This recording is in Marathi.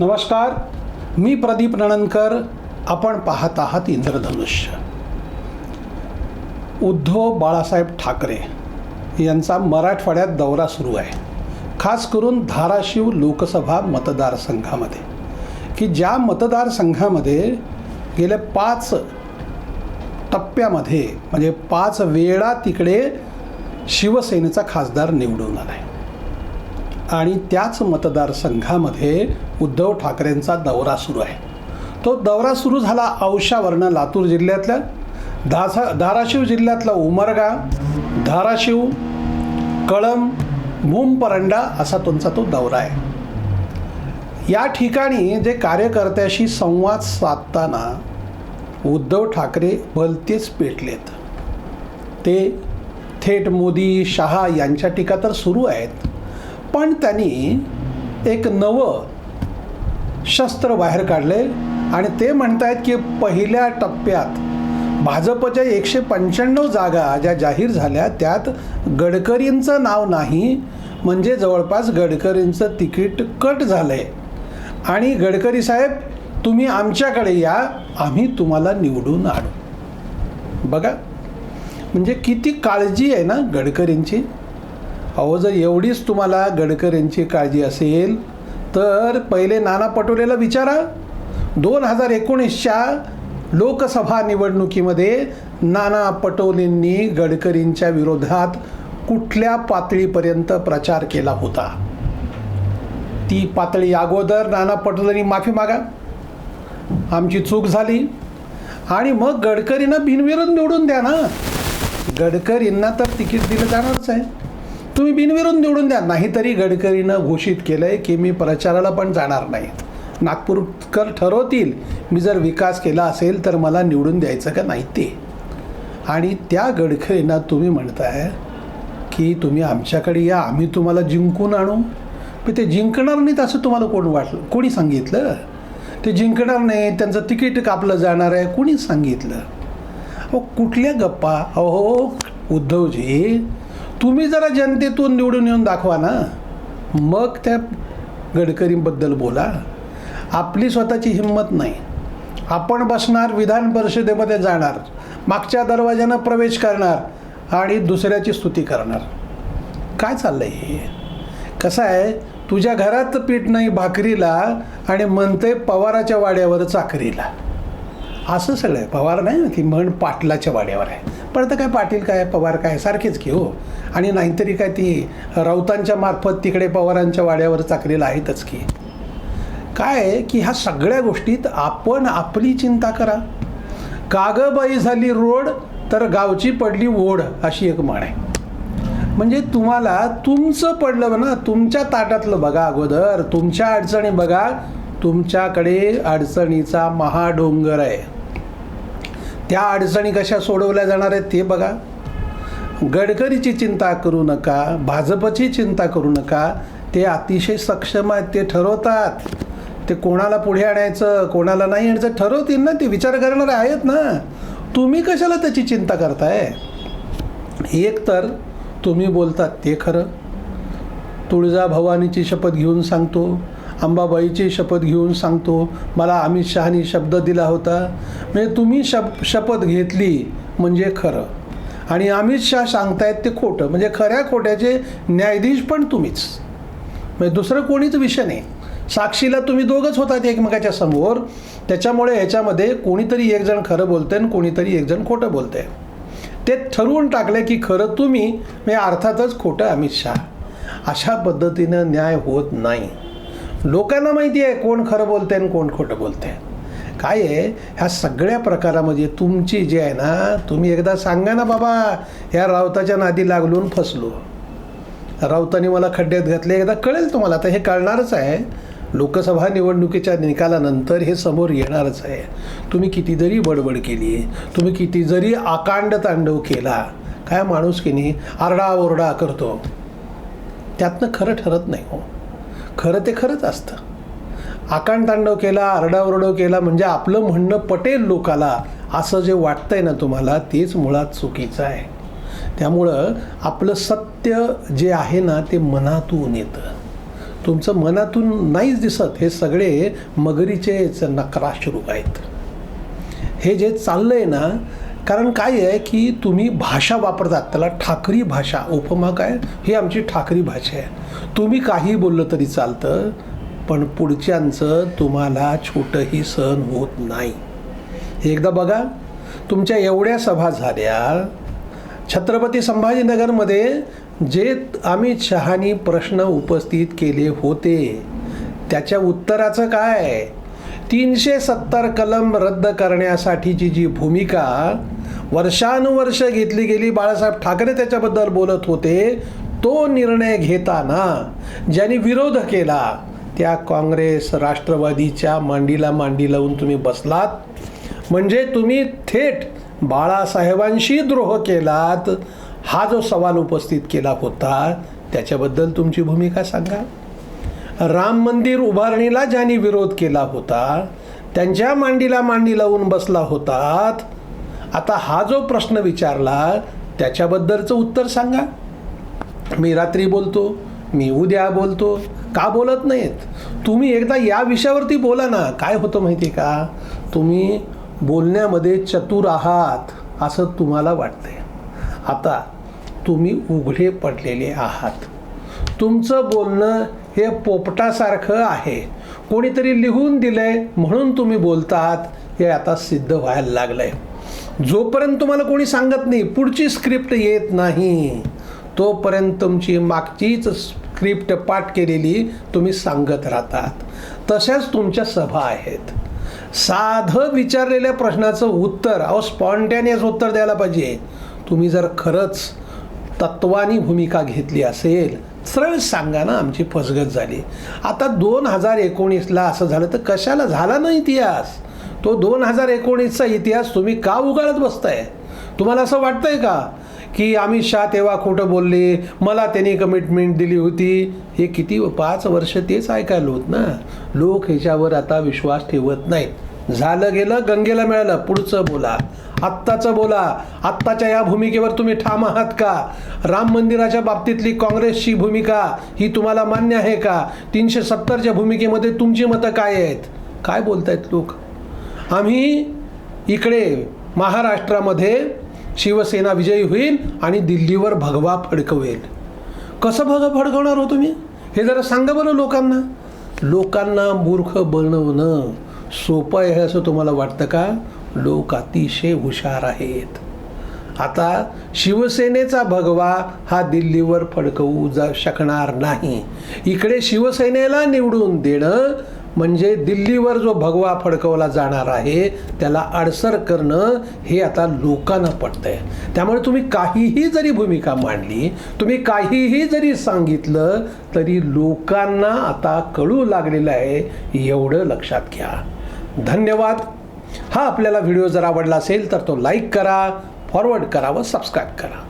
नमस्कार. मी प्रदीप नणनकर. आपण पाहत आहात इंद्रधनुष्य उद्धव बाळासाहेब ठाकरे यांचा मराठवाड्यात दौरा सुरू आहे. खास करून धाराशिव लोकसभा मतदारसंघामध्ये. की ज्या मतदारसंघामध्ये गेल्या पाच टप्प्यामध्ये म्हणजे पाच वेळा तिकडे शिवसेनेचा खासदार निवडून आला आहे आणि त्याच मतदारसंघामध्ये उद्धव ठाकरेंचा दौरा सुरू आहे. तो दौरा सुरू झाला औशावरनं लातूर जिल्ह्यातल्या धासा धाराशिव जिल्ह्यातला उमरगा धाराशिव कळम भूमपरंडा असा तुमचा तो दौरा आहे. या ठिकाणी जे कार्यकर्त्याशी संवाद साधताना उद्धव ठाकरे भलतेच पेटलेत. ते थेट मोदी शहा यांच्या टीका तर सुरू आहेत पण त्यांनी एक नवं शस्त्र बाहेर काढले आणि ते म्हणतायत की पहिल्या टप्प्यात भाजपच्या एकशे पंच्याण्णव जागा ज्या जाहीर झाल्या त्यात गडकरींचं नाव नाही म्हणजे जवळपास गडकरींचं तिकीट कट झालं आहे आणि गडकरी साहेब तुम्ही आमच्याकडे या आम्ही तुम्हाला निवडून आणू. बघा. म्हणजे किती काळजी आहे ना गडकरींची? अहो जर एवढीच तुम्हाला गडकरींची काळजी असेल तर पहिले नाना पटोलेला विचारा. दोन हजार एकोणीसच्या लोकसभा निवडणुकीमध्ये नाना पटोलेंनी गडकरींच्या विरोधात कुठल्या पातळीपर्यंत प्रचार केला होता? ती पातळी अगोदर नाना पटोलेंनी माफी मागा. आमची चूक झाली. आणि मग गडकरींना बिनविरोध निवडून द्या ना. गडकरींना तर तिकीट दिलं जाणारच आहे. तुम्ही बिनविरोध निवडून द्या. नाहीतरी गडकरीनं घोषित केलं आहे की मी प्रचाराला पण जाणार नाही नागपूरकर ठरवतील मी जर विकास केला असेल तर मला निवडून द्यायचं का नाही ते. आणि त्या गडकरींना तुम्ही म्हणताय की तुम्ही आमच्याकडे या आम्ही तुम्हाला जिंकून आणू. पण ते जिंकणार नाहीत असं तुम्हाला कोण वाटलं कोणी सांगितलं? ते जिंकणार नाही त्यांचं तिकीट कापलं जाणार आहे कोणी सांगितलं? अहो कुठल्या गप्पा? अहो उद्धवजी तुम्ही जरा जनतेतून निवडून येऊन दाखवा ना. मग त्या गडकरींबद्दल बोला. आपली स्वतःची हिंमत नाही. आपण बसणार विधान परिषदेमध्ये जाणार मागच्या दरवाज्यानं प्रवेश करणार आणि दुसऱ्याची स्तुती करणार. काय चाललंय हे? कसं आहे? तुझ्या घरात पीठ नाही भाकरीला आणि म्हणते पवाराच्या वाड्यावर चाकरीला. असं सगळं आहे. पवार नाही ना ती म्हण पाटलाच्या वाड्यावर आहे. पण आता काय पाटील काय पवार काय सारखेच की हो. आणि नाहीतरी काय ती राऊतांच्या मार्फत तिकडे पवारांच्या वाड्यावर चाकरीला आहेतच की. काय आहे की ह्या सगळ्या गोष्टीत आपण आपली चिंता करा. कागबाई झाली रोड तर गावची पडली ओढ अशी एक म्हण आहे. म्हणजे तुम्हाला तुमचं पडलं ना तुमच्या ताटातलं बघा अगोदर. तुमच्या अडचणी बघा. तुमच्याकडे अडचणीचा महाडोंगर आहे. त्या अडचणी कशा सोडवल्या जाणार आहेत ते बघा. गडकरीची चिंता करू नका भाजपची चिंता करू नका. ते अतिशय सक्षम आहेत ते ठरवतात. ते कोणाला पुढे आणायचं कोणाला नाही आणायचं ठरवतील ना ते विचार करणारे आहेत ना. तुम्ही कशाला त्याची चिंता करताय? एक तर तुम्ही बोलतात ते खरं. तुळजा भवानीची शपथ घेऊन सांगतो. अंबाबाईची शपथ घेऊन सांगतो मला अमित शहानी शब्द दिला होता. म्हणजे तुम्ही शप शपथ घेतली म्हणजे खरं. आणि अमित शहा सांगतायत ते खोटं. म्हणजे खऱ्या खोट्याचे न्यायाधीश पण तुम्हीच. म्हणजे दुसरं कोणीच विषय नाही. साक्षीला तुम्ही दोघंच होतात एकमेकाच्या समोर. त्याच्यामुळे ह्याच्यामध्ये कोणीतरी एकजण खरं बोलतंय आणि कोणीतरी एकजण खोटं बोलतंय. ते ठरवून टाकले की खरं तुम्ही म्हणजे अर्थातच खोटं अमित शाह. अशा पद्धतीनं न्याय होत नाही. लोकांना माहिती आहे कोण खरं बोलते आणि कोण खोटं बोलते काय आहे? ह्या सगळ्या प्रकारामध्ये तुमची जी आहे ना तुम्ही एकदा सांगा ना बाबा ह्या रावताच्या नादी लागलून फसलो. राऊतांनी मला खड्ड्यात घातले एकदा कळेल तुम्हाला. आता हे कळणारच आहे. लोकसभा निवडणुकीच्या निकालानंतर हे समोर येणारच आहे. तुम्ही किती जरी बडबड केली तुम्ही किती जरी आकांड तांडव केला. काय माणूस की नाही आरडाओरडा करतो. त्यातनं खरं ठरत नाही हो. खरं ते खरंच असतं. आकांतांडव केला आरडाओरडव केला म्हणजे आपलं म्हणणं पटेल लोकाला. असं जे वाटतंय ना तुम्हाला तेच मुळात चुकीचं आहे. त्यामुळं आपलं सत्य जे आहे ना ते मनातून येतं. तुमचं मनातून नाहीच दिसत हे सगळे मगरीचेच नकराश्रू आहेत. हे जे चाललं आहे ना कारण काय आहे की तुम्ही भाषा वापरतात त्याला ठाकरी भाषा उपमा काय? ही आमची ठाकरी भाषा आहे. तुम्ही काही बोललं तरी चालतं पण पुढच्यांचं तुम्हाला छोटंही सहन होत नाही. एकदा बघा तुमच्या एवढ्या सभा झाल्या छत्रपती संभाजीनगरमध्ये जे आम्ही शहानी प्रश्न उपस्थित केले होते त्याच्या उत्तराचं काय? तीनशे सत्तर कलम रद्द करण्यासाठीची जी भूमिका वर्षानुवर्ष घेतली गेली बाळासाहेब ठाकरे त्याच्याबद्दल बोलत होते तो निर्णय घेताना ज्यांनी विरोध केला त्या काँग्रेस राष्ट्रवादीच्या मांडीला मांडी लावून तुम्ही बसलात. म्हणजे तुम्ही थेट बाळासाहेबांशी द्रोह केलात. हा जो सवाल उपस्थित केला होता त्याच्याबद्दल तुमची भूमिका सांगा. राम मंदिर उभारणीला ज्यांनी विरोध केला होता त्यांच्या मांडीला मांडी लावून बसला होतात. आता हा जो प्रश्न विचारला त्याच्याबद्दलचं उत्तर सांगा. मी रात्री बोलतो मी उद्या बोलतो. का बोलत नाहीत? तुम्ही एकदा या विषयावरती बोला ना. काय होतं माहिती आहे का? तुम्ही बोलण्यामध्ये चतुर आहात असं तुम्हाला वाटतंय. आता तुम्ही उघडे पडलेले आहात. तुमचं बोलणं हे पोपटासारखं आहे. कोणीतरी लिहून दिलंय म्हणून तुम्ही बोलतात हे आता सिद्ध व्हायला लागलंय. जोपर्यंत तुम्हाला कोणी सांगत नाही पुढची स्क्रिप्ट येत नाही. तोपर्यंत तुमची मागचीच स्क्रिप्ट पाठ केलेली तुम्ही सांगत राहतात. तशाच तुमच्या सभा आहेत. साधं विचारलेल्या प्रश्नाचं उत्तर अहो स्पॉन्टॅनियस उत्तर द्यायला पाहिजे. तुम्ही जर खरंच तत्वानी भूमिका घेतली असेल सरळ सांगा ना आमची फसगत झाली. आता दोन हजार एकोणीसला असं झालं तर कशाला झाला ना इतिहास? तो दोन हजार एकोणीसचा इतिहास तुम्ही का उगाळत बसताय? तुम्हाला असं वाटतंय का? की अमित शाह तेव्हा खोटं बोलले मला त्यांनी कमिटमेंट दिली होती. हे किती पाच वर्ष तेच ऐकायला होत ना. लोक ह्याच्यावर आता विश्वास ठेवत नाहीत. झालं गेलं गंगेला मिळालं. पुढचं बोला. आत्ताचं बोला. आत्ताच्या या भूमिकेवर तुम्ही ठाम आहात का? राम मंदिराच्या बाबतीतली काँग्रेसची भूमिका ही तुम्हाला मान्य आहे का? तीनशे सत्तरच्या भूमिकेमध्ये तुमची मतं काय आहेत? काय बोलतायत लोक? आम्ही इकडे महाराष्ट्रामध्ये शिवसेना विजयी होईल आणि दिल्लीवर भगवा फडकवेल. कसं भग फडकवणार हो तुम्ही? हे जरा सांगा बरं लोकांना. लोकांना मूर्ख बनवणं सोपं आहे असं तुम्हाला वाटतं का? लोक अतिशय हुशार आहेत. आता शिवसेनेचा भगवा हा दिल्लीवर फडकवू जा शकणार नाही. इकडे शिवसेनेला निवडून देणं म्हणजे दिल्लीवर जो भगवा फडकवला जाणार आहे त्याला अडसर करणं हे आता लोकांना पडतंय त्यामुळे तुम्ही काहीही जरी भूमिका मांडली तुम्ही काहीही जरी सांगितलं तरी लोकांना आता कळू लागलेलं आहे एवढं लक्षात घ्या. धन्यवाद. हा आपल्याला व्हिडिओ जर आवडला असेल तर तो लाईक करा फॉरवर्ड करा व सबस्क्राईब करा.